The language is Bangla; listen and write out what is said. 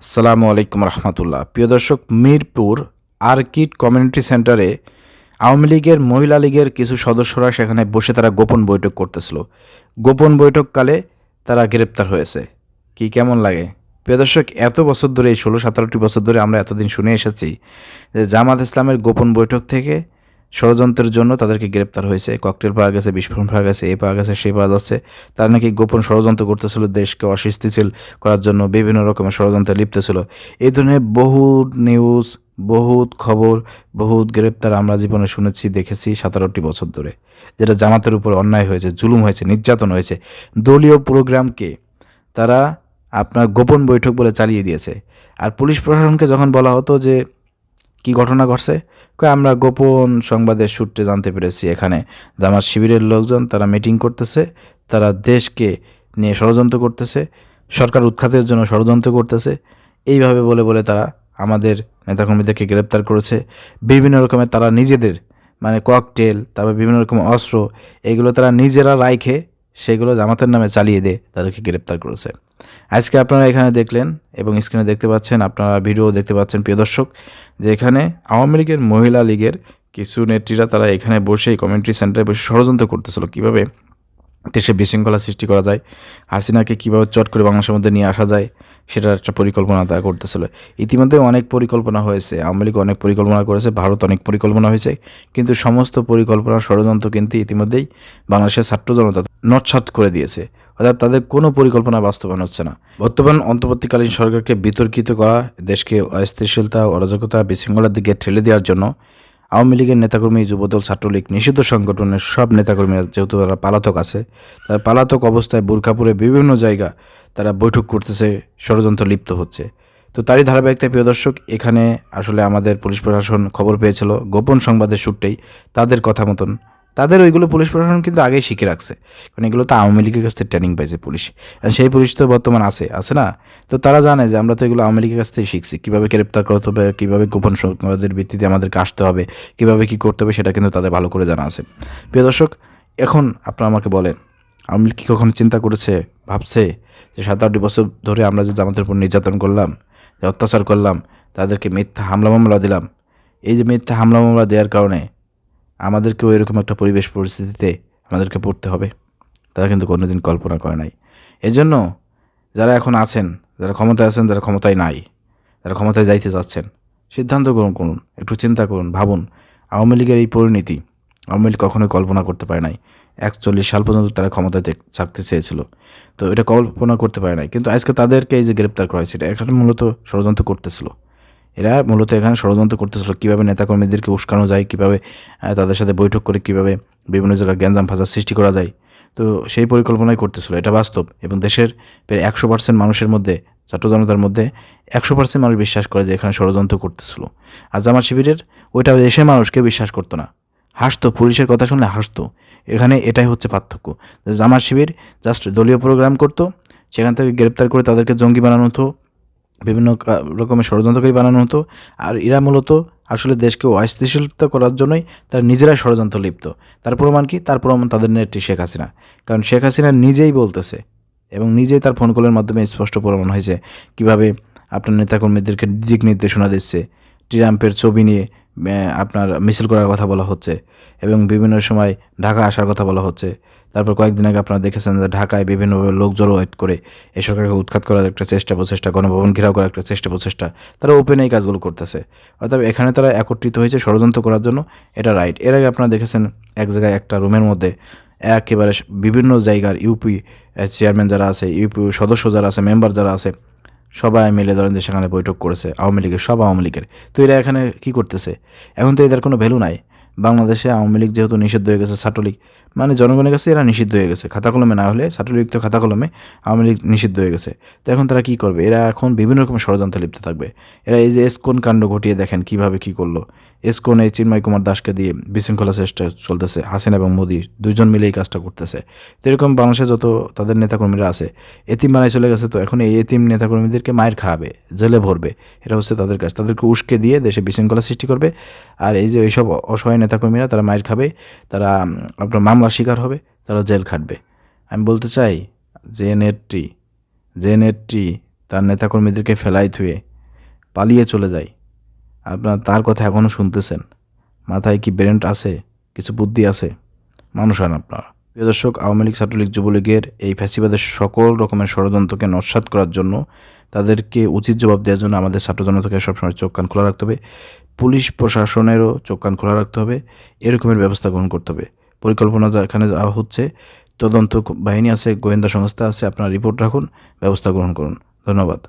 আসসালামু আলাইকুম রহমতুল্লাহ। প্রিয় দর্শক, মিরপুর আর্কিড কমিউনিটি সেন্টারে আওয়ামী লীগের, মহিলা লীগের কিছু সদস্যরা সেখানে বসে তারা গোপন বৈঠক করতেছিল। গোপন বৈঠককালে তারা গ্রেপ্তার হয়েছে। কি কেমন লাগে? প্রিয় দর্শক, এত বছর ধরে, এই ষোলো সতেরোটি বছর ধরে আমরা এতদিন শুনে এসেছি যে জামাত ইসলামের গোপন বৈঠক থেকে ষড়যন্ত্রের জন্য তাদেরকে গ্রেপ্তার হয়েছে। ককটেল পাওয়া গেছে, বিস্ফোরণ পাওয়া গেছে, এ পাওয়া গেছে, সে পাওয়া যাচ্ছে। তারা নাকি গোপন ষড়যন্ত্র করতেছিল, দেশকে অস্বস্তিশীল করার জন্য বিভিন্ন রকমের ষড়যন্ত্রে লিপ্ত ছিল। এই ধরনের বহুত নিউজ বহুত খবর, বহুত গ্রেপ্তার আমরা জীবনে শুনেছি, দেখেছি সতেরোটি বছর ধরে, যেটা জামাতের উপর অন্যায় হয়েছে, জুলুম হয়েছে, নির্যাতন হয়েছে। দলীয় প্রোগ্রামকে তারা আপনার গোপন বৈঠক বলে চালিয়ে দিয়েছে। আর পুলিশ প্রশাসনকে যখন বলা হতো যে, কি ঘটনা ঘটছে? আমরা গোপন সংবাদের সূত্রে জানতে পেরেছি এখানে জামাত শিবিরের লোকজন, তারা মিটিং করতেছে, তারা দেশকে নিয়ে ষড়যন্ত্র করতেছে, সরকার উৎখাতের জন্য ষড়যন্ত্র করতেছে। এইভাবে বলে বলে তারা আমাদের নেতাকর্মীদেরকে গ্রেপ্তার করেছে। বিভিন্ন রকমের তারা নিজেদের মানে ককটেল, তারপর বিভিন্ন রকম অস্ত্র, এগুলো তারা নিজেরা রাইখে, সেগুলো জামাতের নামে চালিয়ে দিয়ে তাদেরকে গ্রেপ্তার করেছে। আজকে আপনারা এখানে দেখলেন এবং স্ক্রিনে দেখতে পাচ্ছেন, আপনারা ভিডিও দেখতে পাচ্ছেন, প্রিয় দর্শক, যে এখানে আওয়ামী লীগের মহিলা লীগের কিছু নেত্রীরা তারা এখানে বসে কমেন্ট্রি সেন্টারে বসে ষড়যন্ত্র করতেছিল। কীভাবে দেশে বিশৃঙ্খলা সৃষ্টি করা যায়, হাসিনাকে কীভাবে চট করে বাংলাদেশের মধ্যে নিয়ে আসা যায়, সেটার একটা পরিকল্পনা তারা করতেছিল। ইতিমধ্যে অনেক পরিকল্পনা হয়েছে, আওয়ামী লীগ অনেক পরিকল্পনা করেছে, ভারত অনেক পরিকল্পনা হয়েছে, কিন্তু সমস্ত পরিকল্পনা, ষড়যন্ত্র কিন্তু ইতিমধ্যেই বাংলাদেশের ছাত্র জনতা নৎসাত করে দিয়েছে। অর্থাৎ তাদের কোনো পরিকল্পনা বাস্তবায়ন হচ্ছে না। বর্তমান অন্তর্বর্তীকালীন সরকারকে বিতর্কিত করা, দেশকে অস্থিতিশীলতা, অরাজকতা, বিশৃঙ্খলার দিকে ঠেলে দেওয়ার জন্য আওয়ামী লীগের নেতাকর্মী, যুবদল, ছাত্রলীগ, নিষিদ্ধ সংগঠনের সব নেতাকর্মীরা যেহেতু তারা পালাতক আছে, তারা পালাতক অবস্থায় বোরখাপুরে বিভিন্ন জায়গা তারা বৈঠক করতেছে, ষড়যন্ত্র লিপ্ত হচ্ছে। তো তারই ধারাবাহিকতায় প্রিয় দর্শক, এখানে আসলে আমাদের পুলিশ প্রশাসন খবর পেয়েছিল। গোপন সংবাদের সূত্রেই তাদের কথা মতন তাদের ওইগুলো পুলিশ প্রশাসন কিন্তু আগেই শিখে রাখছে। কারণ এগুলো তো আওয়ামী লীগের কাছ থেকে ট্রেনিং পাইছে পুলিশ। সেই পুলিশ তো বর্তমান আছে আছে না? তো তারা জানে যে আমরা তো এগুলো আওয়ামী লীগের কাছ থেকে শিখছি। কীভাবে গ্রেপ্তার করতে হবে, কীভাবে গোপন সংবাদের ভিত্তিতে আমাদেরকে আসতে হবে, কীভাবে কী করতে হবে সেটা কিন্তু তাদের ভালো করে জানা আছে। প্রিয় দর্শক, এখন আপনারা আমাকে বলেন, আওয়ামী লীগ কি কখনো চিন্তা করেছে, ভাবছে যে সাত আটটি বছর ধরে আমরা যে জামাতের উপর নির্যাতন করলাম, যে অত্যাচার করলাম, তাদেরকে মিথ্যা হামলা মামলা দিলাম? এই যে মিথ্যা হামলা মামলা দেওয়ার কারণে আমাদেরকেও এরকম একটা পরিবেশ পরিস্থিতিতে আমাদেরকে পড়তে হবে। তারা কিন্তু কোনোদিন কল্পনা করে নাই। এজন্য যারা এখন আছেন, যারা ক্ষমতায় আছেন, যারা ক্ষমতায় নাই, যারা ক্ষমতায় যাইতে যাচ্ছেন সিদ্ধান্ত গ্রহণ করুন, একটু চিন্তা করুন, ভাবুন। আওয়ামী লীগের এই পরিণতি আওয়ামী লীগ কখনোই কল্পনা করতে পারে নাই। একচল্লিশ সাল পর্যন্ত তারা ক্ষমতায় থাকতে চেয়েছিল। তো এটা কল্পনা করতে পারে নাই। কিন্তু আজকে তাদেরকে এই যে গ্রেপ্তার করা হয়েছে, এটা এখানে মূলত ষড়যন্ত্র করতেছিল। এরা মূলত এখানে ষড়যন্ত্র করতেছিল। কীভাবে নেতাকর্মীদেরকে উস্কানো যায়, কীভাবে তাদের সাথে বৈঠক করে কীভাবে বিভিন্ন জায়গায় গ্যাঞ্জাম ফাঁসার সৃষ্টি করা যায়। তো সেই পরিকল্পনাই করতেছিল। এটা বাস্তব এবং দেশের প্রায় একশো পার্সেন্ট মানুষের মধ্যে, ছাত্র জনতার মধ্যে একশো পার্সেন্ট মানুষ বিশ্বাস করে যে এখানে ষড়যন্ত্র করতেছিল। আর জামাত শিবিরের ওইটা দেশের মানুষকে বিশ্বাস করতো না। হাসতো, পুলিশের কথা শুনলে হাসতো। এখানে এটাই হচ্ছে পার্থক্য। যে জামাত শিবির জাস্ট দলীয় প্রোগ্রাম করতো, সেখান থেকে গ্রেপ্তার করে তাদেরকে জঙ্গি বানানো হতো। বিভিন্ন রকমের ষড়যন্ত্রকারী বানানো হতো। আর এরা মূলত আসলে দেশকে অস্থিতিশীলতা করার জন্যই তারা নিজেরাই ষড়যন্ত্র লিপ্ত। তার প্রমাণ কি? তার প্রমাণ তাদের নেত্রী শেখ হাসিনা। কারণ শেখ হাসিনা নিজেই বলতেছে এবং নিজেই তার ফোন কলের মাধ্যমে স্পষ্ট প্রমাণ হয়েছে। কীভাবে আপনার নেতাকর্মীদেরকে দিক নির্দেশনা দিচ্ছে। ট্রাম্পের ছবি নিয়ে আপনার মিছিল করার কথা বলা হচ্ছে এবং বিভিন্ন সময় ঢাকা আসার কথা বলা হচ্ছে। তারপর কয়েকদিন আগে আপনারা দেখেছেন যে ঢাকায় বিভিন্নভাবে লোক জড়ো করে এই সরকারকে উৎখাত করার একটা চেষ্টা প্রচেষ্টা, গণভবন ঘেরাও করার একটা চেষ্টা প্রচেষ্টা তারা ওপেন এই কাজগুলো করতেছে। অর্থাৎ এখানে তারা একত্রিত হয়েছে ষড়যন্ত্র করার জন্য, এটা রাইট এর আগে আপনারা দেখেছেন এক জায়গায় একটা রুমের মধ্যে একেবারে বিভিন্ন জায়গার ইউপি চেয়ারম্যান যারা আছে ইউপি সদস্য যারা আছে মেম্বার যারা আছে সবাই মিলে ধরেন যে সেখানে বৈঠক করেছে, আওয়ামী লীগের, সব আওয়ামী লীগের। তো এরা এখানে কি করতেছে? এখন তো এদের কোনো ভ্যালু নাই। বাংলাদেশে আওয়ামী লীগ যেহেতু নিষিদ্ধ হয়ে গেছে ছাত্রলীগ মানে জনগণের কাছে এরা নিষিদ্ধ হয়ে গেছে। খাতা কলমে না হলে ছাত্রলীগ তো খাতা কলমে আওয়ামী লীগ নিষিদ্ধ হয়ে গেছে। তো এখন তারা কি করবে? এরা এখন বিভিন্ন রকম ষড়যন্ত্রে লিপ্ত থাকবে। এরা এই যে এসকোন কাণ্ড ঘটিয়ে দেখেন কীভাবে কি করল। এসকোনে চিন্ময় কুমার দাসকে দিয়ে বিশৃঙ্খলা চেষ্টা চলতেছে। হাসিনা এবং মোদি দুজন মিলে এই কাজটা করতেছে। এরকম বাংলাদেশে যত তাদের নেতাকর্মীরা আছে, এতিম বানায় চলে গেছে, তো এখন এই এতিম নেতাকর্মীদেরকে মায়ের খাওয়াবে, জেলে ভরবে। এটা হচ্ছে তাদের কাজ। তাদেরকে উস্কে দিয়ে দেশে বিশৃঙ্খলা সৃষ্টি করবে। আর এই যে এইসব অসহায় নেতাকর্মীরা, তারা মায়ের খাবে, তারা, আপনার মামলার শিকার হবে, তারা জেল খাটবে। আমি বলতে চাই, যে নেত্রী যে নেত্রী তার নেতাকর্মীদেরকে ফেলাই থুয়ে পালিয়ে চলে যায় আপনার তার কথা এখনও শুনতেছেন? মাথায় কি ব্রেন্ট আছে? কিছু বুদ্ধি আছে? মানুষ হন আপনারা। প্রিয় দর্শক, আওয়ামী লীগ ছাত্রলীগ যুবলীগের এই ফ্যাসিবাদের সকল রকমের ষড়যন্ত্রকে নস্বাত করার জন্য তাদেরকে উচিত জবাব দেওয়ার জন্য আমাদের ছাত্র জনতাকে সবসময় চোখ কান খোলা রাখতে হবে। পুলিশ প্রশাসনেরও চোখ কান খোলা রাখতে হবে। এরকমের ব্যবস্থা গ্রহণ করতে হবে। পরিকল্পনা এখানে যাওয়া হচ্ছে, তদন্ত বাহিনী আছে, গোয়েন্দা সংস্থা আছে, আপনারা রিপোর্ট রাখুন, ব্যবস্থা গ্রহণ করুন। ধন্যবাদ।